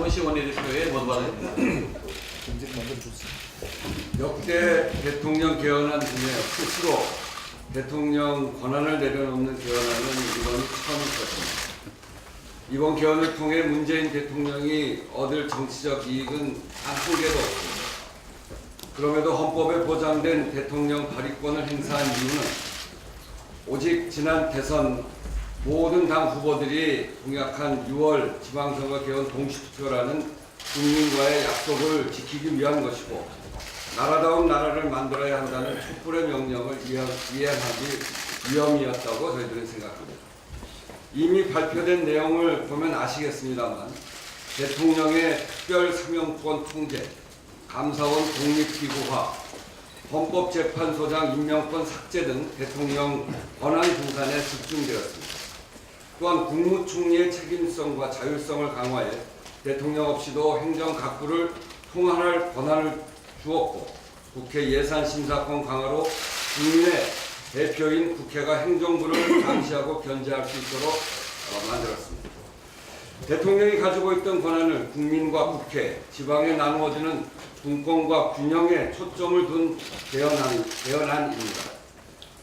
원시 원내대표의 모두받은 역대 대통령 개헌안 중에 스스로 대통령 권한을 내려놓는 개헌안은 이번이 처음일 것입니다. 이번 개헌을 통해 문재인 대통령이 얻을 정치적 이익은 단 한 개도 없습니다. 그럼에도 헌법에 보장된 대통령 발의권을 행사한 이유는 오직 지난 대선 모든 당 후보들이 공약한 6월 지방선거 개헌 동시투표라는 국민과의 약속을 지키기 위한 것이고 나라다운 나라를 만들어야 한다는 촛불의 명령을 이행- 이행하기 위험이었다고 저희들은 생각합니다. 이미 발표된 내용을 보면 아시겠습니다만 대통령의 특별 사명권 통제, 감사원 독립기구화, 헌법재판소장 임명권 삭제 등 대통령 권한 분산에 집중되었습니다. 또한 국무총리의 책임성과 자율성을 강화해 대통령 없이도 행정 각부를 통할할 권한을 주었고 국회 예산심사권 강화로 국민의 대표인 국회가 행정부를 감시하고 견제할 수 있도록 어, 만들었습니다. 대통령이 가지고 있던 권한을 국민과 국회, 지방에 나누어지는 분권과 균형에 초점을 둔 개헌안, 개헌안입니다.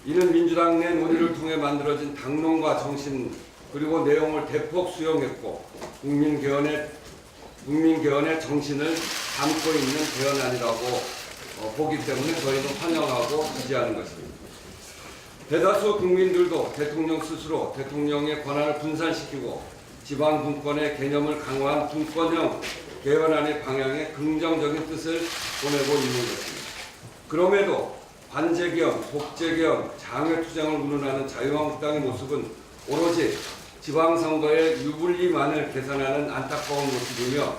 이는 민주당 내 논의를 통해 만들어진 당론과 정신 그리고 내용을 대폭 수용했고 국민 개헌의 국민 개헌의 정신을 담고 있는 개헌안이라고 어, 보기 때문에 저희는 환영하고 지지하는 것입니다. 대다수 국민들도 대통령 스스로 대통령의 권한을 분산시키고 지방 분권의 개념을 강화한 분권형 개헌안의 방향에 긍정적인 뜻을 보내고 있는 것입니다. 그럼에도 관제개헌, 복제개헌, 장외투쟁을 운운하는 자유한국당의 모습은 오로지 지방선거의 유불리만을 계산하는 안타까운 모습이며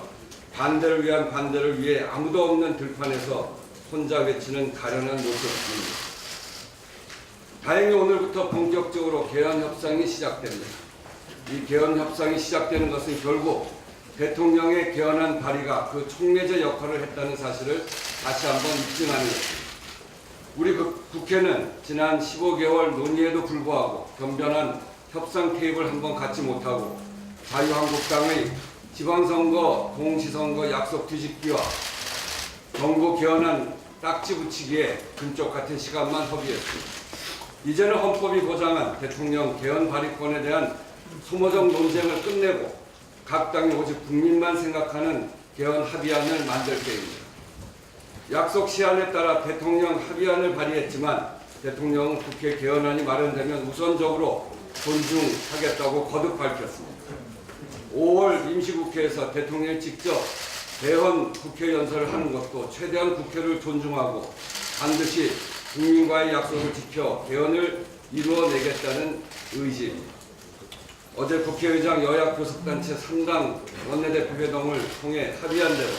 반대를 위한 반대를 위해 아무도 없는 들판에서 혼자 외치는 가련한 모습입니다. 다행히 오늘부터 본격적으로 개헌 협상이 시작됩니다. 이 개헌 협상이 시작되는 것은 결국 대통령의 개헌안 발의가 그 촉매제 역할을 했다는 사실을 다시 한번 입증하는 것입니다. 우리 국- 국회는 지난 15개월 논의에도 불구하고 변변한 협상 테이블 한 번 갖지 못하고 자유한국당의 지방선거, 동시선거 약속 뒤집기와 정부 개헌안 딱지 붙이기에 금쪽 같은 시간만 허비했습니다. 이제는 헌법이 보장한 대통령 개헌 발의권에 대한 소모적 논쟁을 끝내고 각 당이 오직 국민만 생각하는 개헌 합의안을 만들 계획입니다. 약속 시한에 따라 대통령 합의안을 발의했지만 대통령은 국회 개헌안이 마련되면 우선적으로 존중하겠다고 거듭 밝혔습니다. 5월 임시국회에서 대통령이 직접 대헌 국회 연설을 하는 것도 최대한 국회를 존중하고 반드시 국민과의 약속을 지켜 개헌을 이루어내겠다는 의지입니다. 어제 국회의장 여야 교섭단체 3당 원내대표 회동을 통해 합의한 대로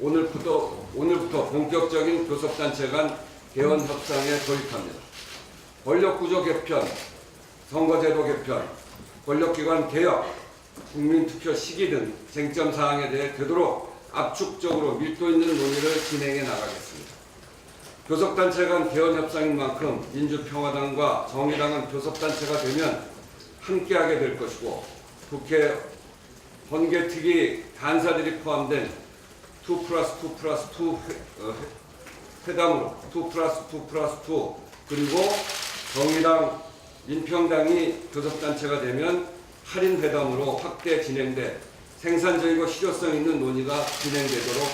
오늘부터, 오늘부터 본격적인 교섭단체 간 개헌 협상에 돌입합니다. 권력구조 개편, 선거제도 개편, 권력기관 개혁, 국민투표 시기 등 쟁점 사항에 대해 되도록 압축적으로 밀도 있는 논의를 진행해 나가겠습니다. 교섭단체 간 개헌 협상인 만큼 민주평화당과 정의당은 교섭단체가 되면 함께하게 될 것이고 국회 번개특위 간사들이 포함된 2 플러스 2 플러스 2 회- 어, 회- 회담으로 2 플러스 2 플러스 2 그리고 정의당 민평당이 교섭단체가 되면 할인 회담으로 확대 진행돼 생산적이고 실효성 있는 논의가 진행되도록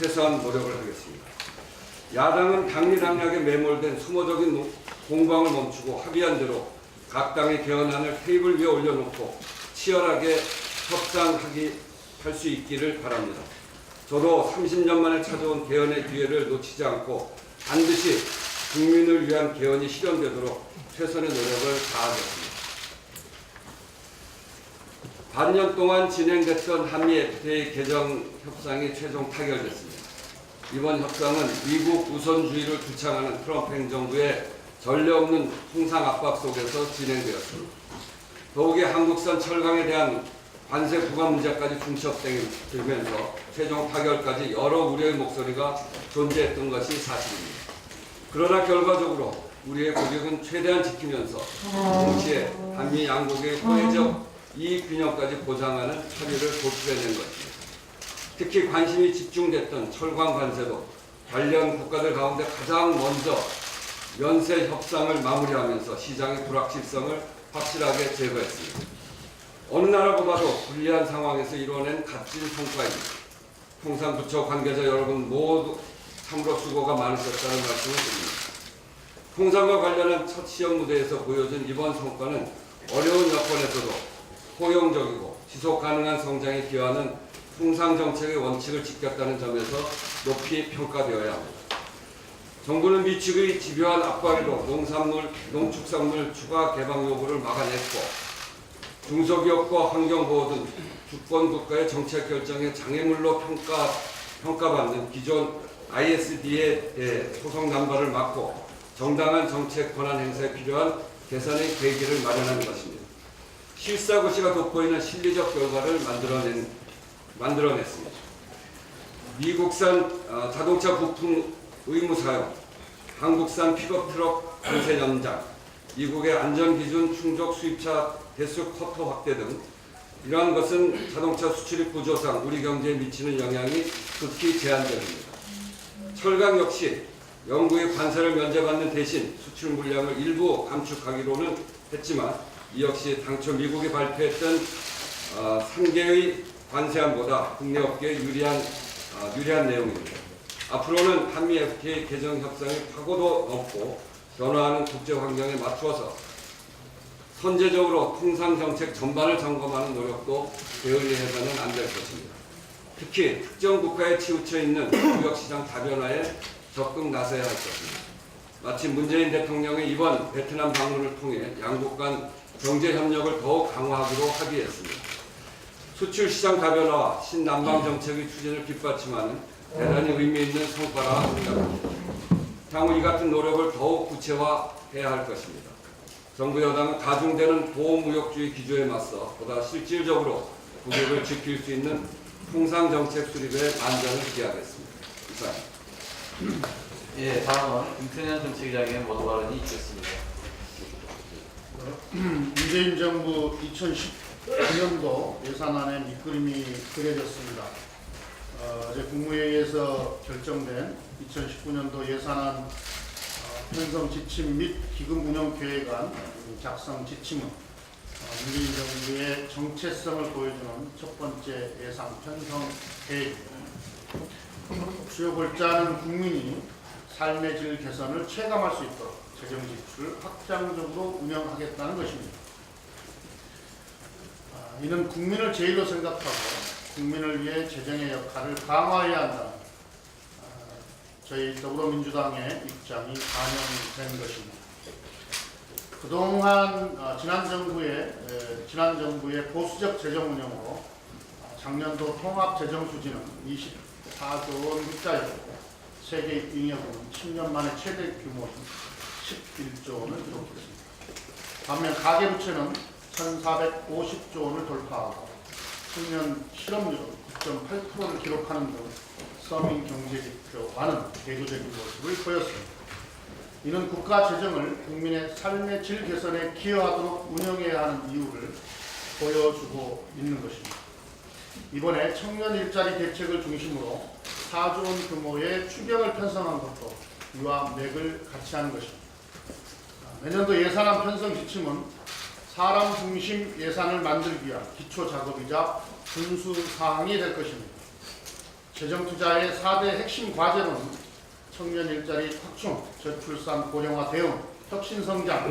최소한 노력을 하겠습니다. 야당은 당리당략에 매몰된 소모적인 노- 공방을 멈추고 합의한 대로 각 당의 개헌안을 테이블 위에 올려놓고 치열하게 협상하기 할 수 있기를 바랍니다. 저도 30년 만에 찾아온 개헌의 기회를 놓치지 않고 반드시 국민을 위한 개헌이 실현되도록 최선의 노력을 다하겠습니다. 반년 동안 진행됐던 한미 FTA 개정 협상이 최종 타결됐습니다. 이번 협상은 미국 우선주의를 주창하는 트럼프 행정부의 전례 없는 통상 압박 속에서 진행되었습니다. 더욱이 한국산 철강에 대한 관세 부과 문제까지 중첩되면서 최종 타결까지 여러 우려의 목소리가 존재했던 것이 사실입니다. 그러나 결과적으로 우리의 고객은 최대한 지키면서 동시에 한미 양국의 호혜적 이익 균형까지 보장하는 처리를 도출해낸 것입니다. 특히 관심이 집중됐던 철강 관세도 관련 국가들 가운데 가장 먼저 연쇄 협상을 마무리하면서 시장의 불확실성을 확실하게 제거했습니다. 어느 나라보다도 불리한 상황에서 이뤄낸 값진 성과입니다. 통상부처 관계자 여러분 모두 참으로 수고가 많으셨다는 말씀을 드립니다. 통상과 관련한 첫 시험 무대에서 보여준 이번 성과는 어려운 여건에서도 포용적이고 지속 가능한 성장에 기여하는 통상 정책의 원칙을 지켰다는 점에서 높이 평가되어야 합니다. 정부는 미축의 집요한 압박으로 농산물, 농축산물 추가 개방 요구를 막아냈고 중소기업과 환경보호 등 주권 국가의 정책 결정에 장애물로 평가, 평가받는 기존 ISD에 대해 소송 남발을 막고 정당한 정책 권한 행사에 필요한 개선의 계기를 마련한 것입니다. 실사고시가 돋보이는 실리적 결과를 만들어낸, 만들어냈습니다. 미국산 어, 자동차 부품 의무 사용, 한국산 픽업 트럭 관세 연장, 미국의 안전기준 충족 수입차 대수 커터 확대 등 이러한 것은 자동차 수출입 구조상 우리 경제에 미치는 영향이 극히 제한적입니다. 철강 역시 영구의 관세를 면제받는 대신 수출 물량을 일부 감축하기로는 했지만 이 역시 당초 미국이 발표했던 어, 3개의 관세안보다 국내 업계에 유리한 어, 유리한 내용입니다. 앞으로는 한미 FTA 개정 협상이 파고도 높고 변화하는 국제 환경에 맞추어서 선제적으로 통상 정책 전반을 점검하는 노력도 게을리해서는 안 될 것입니다. 특히 특정 국가에 치우쳐 있는 무역 시장 다변화에 적극 나서야 할 것입니다. 마치 문재인 대통령의 이번 베트남 방문을 통해 양국 간 경제 협력을 더욱 강화하기로 합의했습니다. 수출 시장 다변화와 신남방 정책의 추진을 뒷받침하는 대단히 의미 있는 성과라 생각합니다. 향후 이 같은 노력을 더욱 구체화해야 할 것입니다. 정부 여당은 가중되는 보호무역주의 기조에 맞서 보다 실질적으로 국익을 지킬 수 있는 통상 정책 수립에 만전을 기하겠습니다. 이상. 예, 다음은 김태년 정치기자에게 모두 발언이 있겠습니다. 문재인 정부 2019년도 예산안의 밑그림이 그려졌습니다. 어, 어제 국무회의에서 결정된 2019년도 예산안 어, 편성 지침 및 기금 운영 계획안 작성 지침은 어, 문재인 정부의 정체성을 보여주는 첫 번째 예산 편성 계획입니다. 주요 골자는 국민이 삶의 질 개선을 체감할 수 있도록 재정 지출을 확장적으로 운영하겠다는 것입니다. 아, 이는 국민을 제일로 생각하고 국민을 위해 재정의 역할을 강화해야 한다는 아, 저희 더불어민주당의 입장이 반영된 것입니다. 그동안 아, 지난 정부의 에, 지난 정부의 보수적 재정 운영으로 아, 작년도 통합 재정 수지는 24조 원 흑자였고 세계 잉여금은 10년 만에 최대 규모인 11조 원을 기록했습니다. 반면 가계부채는 1,450조 원을 돌파하고 청년 실업률은 9.8%를 기록하는 등 서민 경제지표와는 대조적인 모습을 보였습니다. 이는 국가 재정을 국민의 삶의 질 개선에 기여하도록 운영해야 하는 이유를 보여주고 있는 것입니다. 이번에 청년 일자리 대책을 중심으로 4조 원 규모의 추경을 편성한 것도 이와 맥을 같이 하는 것입니다. 내년도 예산안 편성 지침은 사람 중심 예산을 만들기 위한 기초 작업이자 준수 사항이 될 것입니다. 재정 투자의 4대 핵심 과제로는 청년 일자리 확충, 저출산 고령화 대응, 혁신 성장,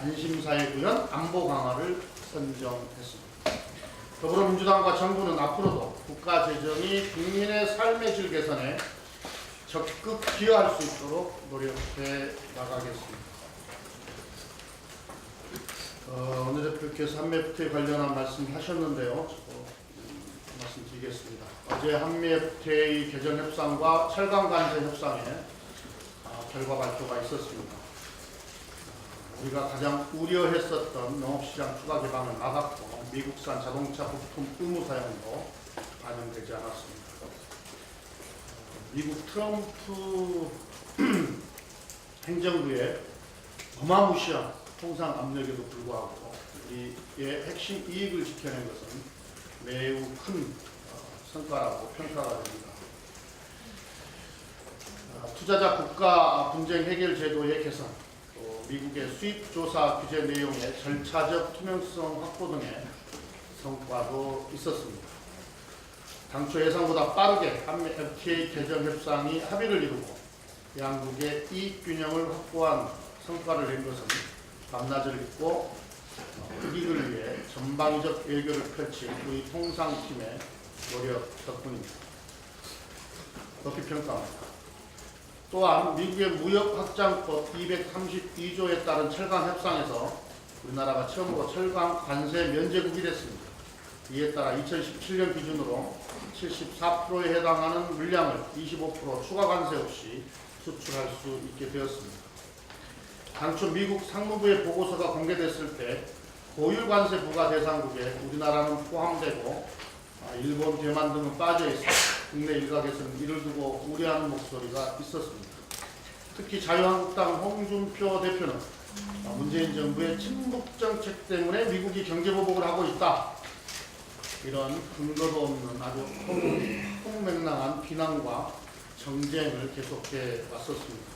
안심사회 구현, 안보 강화를 선정했습니다. 더불어민주당과 정부는 앞으로도 국가 재정이 국민의 삶의 질 개선에 적극 기여할 수 있도록 노력해 나가겠습니다. 어, 오늘 대표께서 한미FTA 관련한 말씀하셨는데요. 음, 말씀드리겠습니다. 어제 한미FTA 개정 협상과 철강 관세 협상에 아, 결과 발표가 있었습니다. 어, 우리가 가장 우려했었던 농업시장 추가 개방을 막았고 미국산 자동차 부품 의무 사용도 반영되지 않았습니다. 어, 미국 트럼프 행정부의 어마무시한 통상 압력에도 불구하고 우리의 핵심 이익을 지켜낸 것은 매우 큰 어, 성과라고 평가가 됩니다. 아, 투자자 국가 분쟁 해결 제도의 개선, 또 미국의 수입 조사 규제 내용의 절차적 투명성 확보 등의 성과도 있었습니다. 당초 예상보다 빠르게 한미 FTA 개정 협상이 합의를 이루고 양국의 이익 균형을 확보한 성과를 낸 것은 밤낮을 어, 이익을 위해 전방위적 외교를 펼친 우리 통상팀의 노력 덕분입니다. 높이 평가합니다. 또한 미국의 무역 확장법 232조에 따른 철강 협상에서 우리나라가 처음으로 철강 관세 면제국이 됐습니다. 이에 따라 2017년 기준으로 74%에 해당하는 물량을 25% 추가 관세 없이 수출할 수 있게 되었습니다. 당초 미국 상무부의 보고서가 공개됐을 때 고유 관세 부과 대상국에 우리나라는 포함되고 아, 일본, 대만 등은 빠져 있어 국내 일각에서는 이를 두고 우려하는 목소리가 있었습니다. 특히 자유한국당 홍준표 대표는 아, 문재인 정부의 친북 정책 때문에 미국이 경제 보복을 하고 있다. 이런 근거도 없는 아주 홍맹랑한 비난과 정쟁을 계속해 왔었습니다.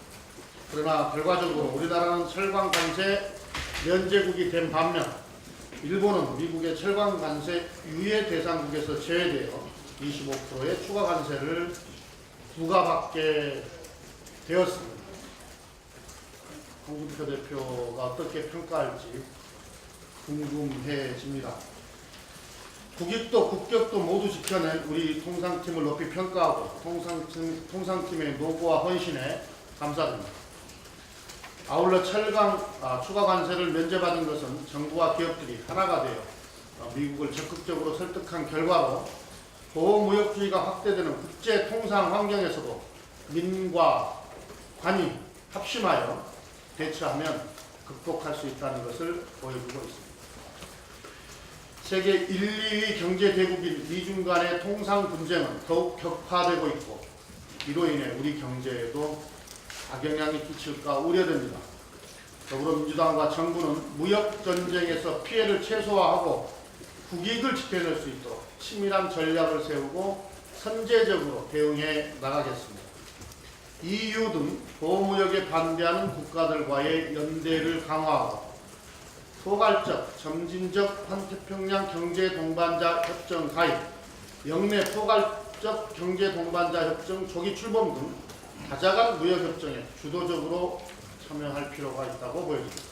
그러나 결과적으로 우리나라는 철강 관세 면제국이 된 반면 일본은 미국의 철강 관세 유예 대상국에서 제외되어 25%의 추가 관세를 부과받게 되었습니다. 홍준표 대표가 어떻게 평가할지 궁금해집니다. 국익도 국격도 모두 지켜낸 우리 통상팀을 높이 평가하고 통상팀, 통상팀의 노고와 헌신에 감사드립니다. 아울러 철강 아, 추가 관세를 면제받은 것은 정부와 기업들이 하나가 되어 어, 미국을 적극적으로 설득한 결과로 보호무역주의가 확대되는 국제 통상 환경에서도 민과 관이 합심하여 대처하면 극복할 수 있다는 것을 보여주고 있습니다. 세계 1, 2위 경제 대국인 미중 간의 통상 분쟁은 더욱 격화되고 있고 이로 인해 우리 경제에도 악영향이 끼칠까 우려됩니다. 더불어민주당과 정부는 무역 전쟁에서 피해를 최소화하고 국익을 지켜낼 수 있도록 치밀한 전략을 세우고 선제적으로 대응해 나가겠습니다. EU 등 보호무역에 반대하는 국가들과의 연대를 강화하고 포괄적, 점진적 환태평양 경제 동반자 협정 가입, 영내 포괄적 경제 동반자 협정 조기 출범 등 다자간 무역 협정에 주도적으로 참여할 필요가 있다고 보여집니다.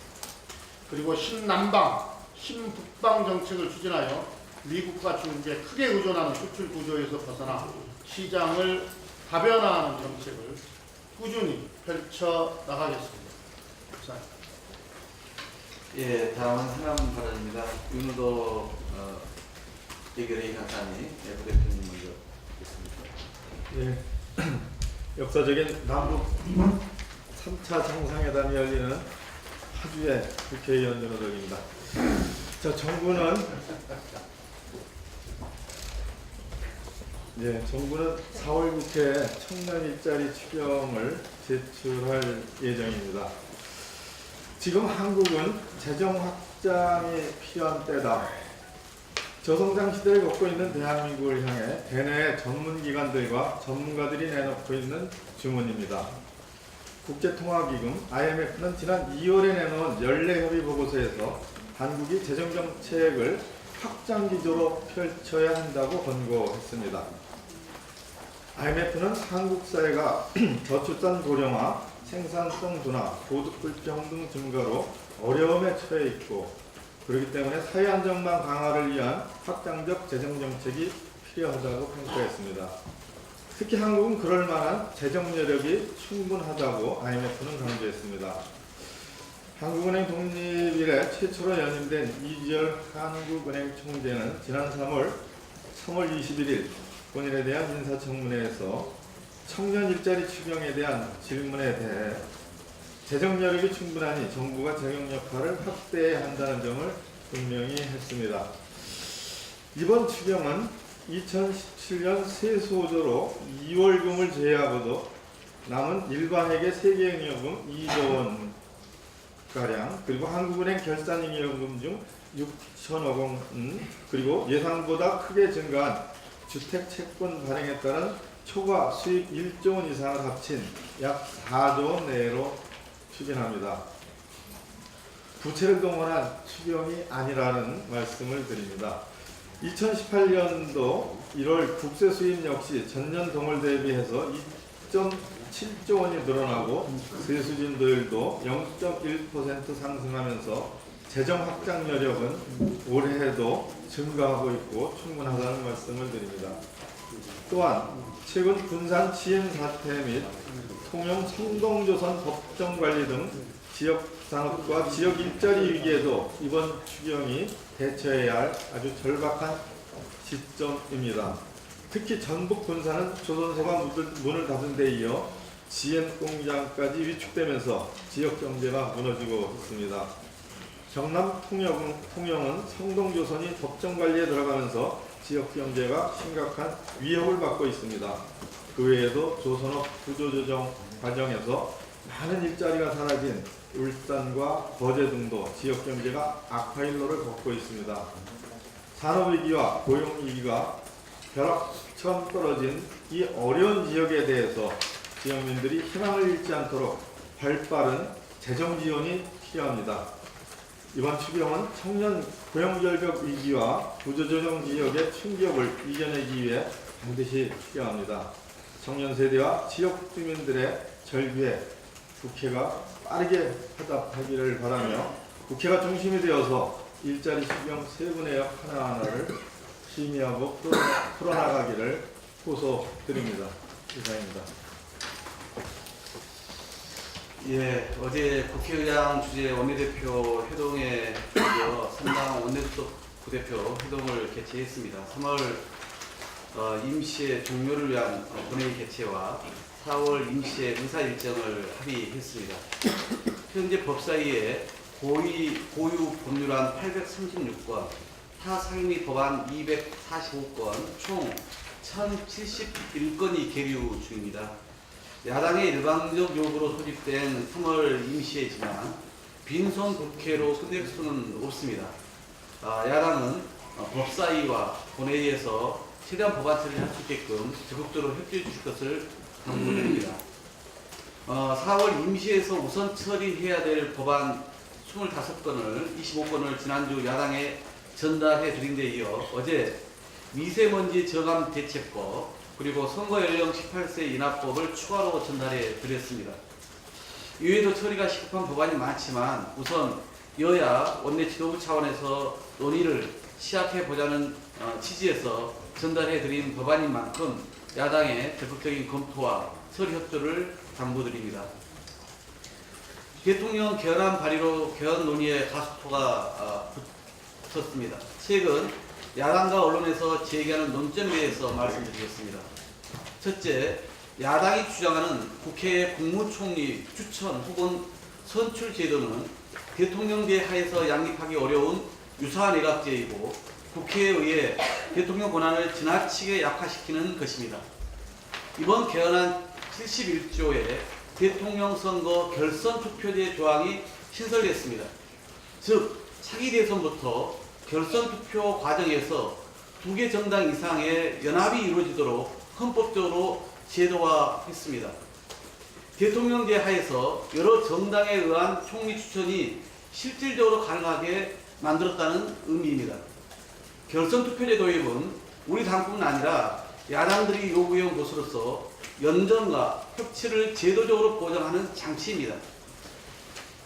그리고 신남방, 신북방 정책을 추진하여 미국과 중국에 크게 의존하는 수출 구조에서 벗어나 시장을 다변화하는 정책을 꾸준히 펼쳐 나가겠습니다. 예, 다음은 하남 발언입니다. 윤우도 어, 예결의 간사님, 예, 부대표님 먼저 듣겠습니다. 예, 역사적인 남북 3차 정상회담이 열리는 파주의 국회의원 연호덕입니다. 자, 정부는 예, 정부는 4월 국회에 청년 일자리 추경을 제출할 예정입니다. 지금 한국은 재정 확장이 필요한 때다. 저성장 시대를 겪고 있는 대한민국을 향해 대내 전문기관들과 전문가들이 내놓고 있는 주문입니다. 국제통화기금 IMF는 지난 2월에 내놓은 연례협의 보고서에서 한국이 재정정책을 확장 기조로 펼쳐야 한다고 권고했습니다. IMF는 한국 사회가 저출산 고령화, 생산성 둔화, 소득 불평 등 증가로 어려움에 처해 있고 그렇기 때문에 사회 안정망 강화를 위한 확장적 재정 정책이 필요하다고 평가했습니다. 특히 한국은 그럴 만한 재정 여력이 충분하다고 IMF는 강조했습니다. 한국은행 독립 이래 최초로 연임된 이지열 한국은행 총재는 지난 3월 3월 21일 본인에 대한 인사청문회에서 청년 일자리 추경에 대한 질문에 대해 재정 여력이 충분하니 정부가 재정 역할을 확대해야 한다는 점을 분명히 했습니다. 이번 추경은 2017년 세수조로 2월금을 제외하고도 남은 일반회계 세계잉여금 2조 원 가량 그리고 한국은행 결산잉여금 중 6천억 원, 음, 그리고 예상보다 크게 증가한 주택 채권 발행에 따른 초과 수입 1조 원 이상을 합친 약 4조 원 내로 추진합니다. 부채를 동원한 추경이 아니라는 말씀을 드립니다. 2018년도 1월 국세 수입 역시 전년 동월 대비해서 2.7조 원이 늘어나고 세수진들도 0.1% 상승하면서 재정 확장 여력은 올해에도 증가하고 있고 충분하다는 말씀을 드립니다. 또한 최근 군산 치행 사태 및 통영 성동조선 법정 관리 등 지역 산업과 지역 일자리 위기에도 이번 추경이 대처해야 할 아주 절박한 시점입니다. 특히 전북 군산은 조선소가 문을- 닫은 데 이어 지엔 공장까지 위축되면서 지역 경제가 무너지고 있습니다. 경남 통영, 통영은 성동조선이 법정 관리에 들어가면서 지역 경제가 심각한 위협을 받고 있습니다. 그 외에도 조선업 구조조정 과정에서 많은 일자리가 사라진 울산과 거제 등도 지역 경제가 악화일로를 걷고 있습니다. 산업위기와 고용위기가 벼락처럼 떨어진 이 어려운 지역에 대해서 지역민들이 희망을 잃지 않도록 발빠른 재정 지원이 필요합니다. 이번 추경은 청년 고용절벽 위기와 구조조정 지역의 충격을 이겨내기 위해 반드시 필요합니다. 청년 세대와 지역 주민들의 절규에 국회가 빠르게 화답하기를 바라며 국회가 중심이 되어서 일자리 추경 세 분의 역 하나하나를 심의하고 풀어, 풀어나가기를 호소드립니다. 이상입니다. 예, 어제 국회의장 주재 원내대표 회동에 이어 선당 원내수석 부대표 회동을 개최했습니다. 3월 어, 임시의 종료를 위한 어, 본회의 개최와 4월 임시의 의사 일정을 합의했습니다. 현재 법사위에 고의, 고유 법률안 836건, 타상위 법안 245건, 총 1071건이 계류 중입니다. 야당의 일방적 요구로 소집된 3월 임시에 지난 빈손 국회로 끝낼 수는 없습니다. 아, 야당은 어, 법사위와 본회의에서 최대한 법안 처리를 할수 있게끔 적극적으로 협조해 주실 것을 당부드립니다. 어, 4월 임시에서 우선 처리해야 될 법안 25건을 25건을 지난주 야당에 전달해 드린 데 이어 어제 미세먼지 저감 대책법 그리고 선거 연령 18세 인하법을 추가로 전달해 드렸습니다. 이외에도 처리가 시급한 법안이 많지만 우선 여야 원내 지도부 차원에서 논의를 시작해 보자는 어, 취지에서 전달해 드린 법안인 만큼 야당의 적극적인 검토와 처리 협조를 당부드립니다. 대통령 개헌안 발의로 개헌 논의에 가속도가 어, 붙었습니다. 최근 야당과 언론에서 제기하는 논점에 대해서 말씀드리겠습니다. 첫째, 야당이 주장하는 국회의 국무총리 추천 혹은 선출 제도는 대통령제 하에서 양립하기 어려운 유사 내각제이고 국회에 의해 대통령 권한을 지나치게 약화시키는 것입니다. 이번 개헌안 71조에 대통령 선거 결선 투표제 조항이 신설됐습니다. 즉 차기 대선부터 결선 투표 과정에서 두 개 정당 이상의 연합이 이루어지도록 헌법적으로 제도화했습니다. 대통령제 하에서 여러 정당에 의한 총리 추천이 실질적으로 가능하게 만들었다는 의미입니다. 결선 투표제 도입은 우리 당뿐 아니라 야당들이 요구해온 것으로서 연정과 협치를 제도적으로 보장하는 장치입니다.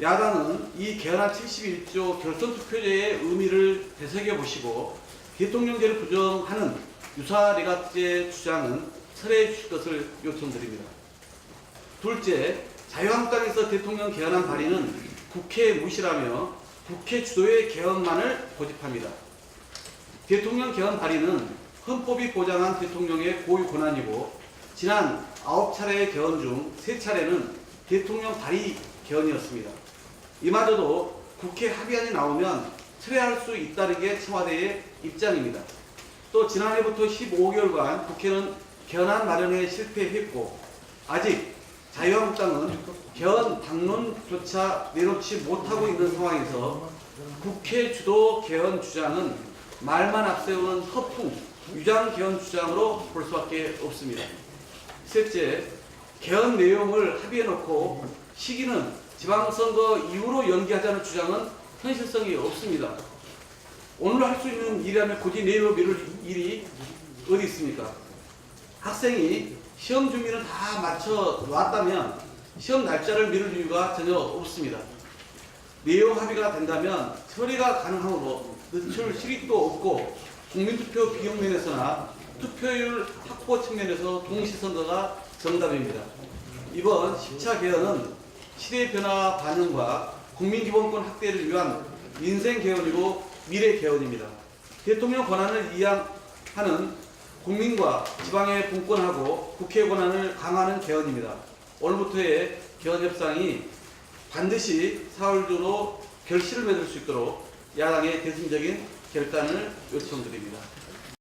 야당은 이 개헌안 71조 결선 투표제의 의미를 되새겨 보시고 대통령제를 부정하는 유사 내각제 주장은 철회해 주실 것을 요청드립니다. 둘째, 자유한국당에서 대통령 개헌안 발의는 국회 무시라며 국회 주도의 개헌만을 고집합니다. 대통령 개헌 발의는 헌법이 보장한 대통령의 고유 권한이고 지난 9차례의 개헌 중 3차례는 대통령 발의 개헌이었습니다. 이마저도 국회 합의안이 나오면 철회할 수 있다는 게 청와대의 입장입니다. 또 지난해부터 15개월간 국회는 개헌안 마련에 실패했고 아직 자유한국당은 개헌 당론조차 내놓지 못하고 있는 상황에서 국회 주도 개헌 주장은 말만 앞세우는 허풍, 유장 개헌 주장으로 볼 수밖에 없습니다. 셋째, 개헌 내용을 합의해놓고 시기는 지방선거 이후로 연기하자는 주장은 현실성이 없습니다. 오늘 할 수 있는 일이라면 굳이 내일로 미룰 일이 어디 있습니까? 학생이 시험 준비는 다 마쳐 놨다면 시험 날짜를 미룰 이유가 전혀 없습니다. 내용 합의가 된다면 처리가 가능하므로 늦출 실익도 없고 국민투표 비용 면에서나 투표율 확보 측면에서 동시선거가 정답입니다. 이번 10차 개헌은 시대 변화 반영과 국민기본권 확대를 위한 민생 개헌이고 미래 개헌입니다. 대통령 권한을 이양하는 국민과 지방의 분권하고 국회 권한을 강화하는 개헌입니다. 오늘부터의 개헌 협상이 반드시 사흘주로 결실을 맺을 수 있도록 야당의 대승적인 결단을 요청드립니다.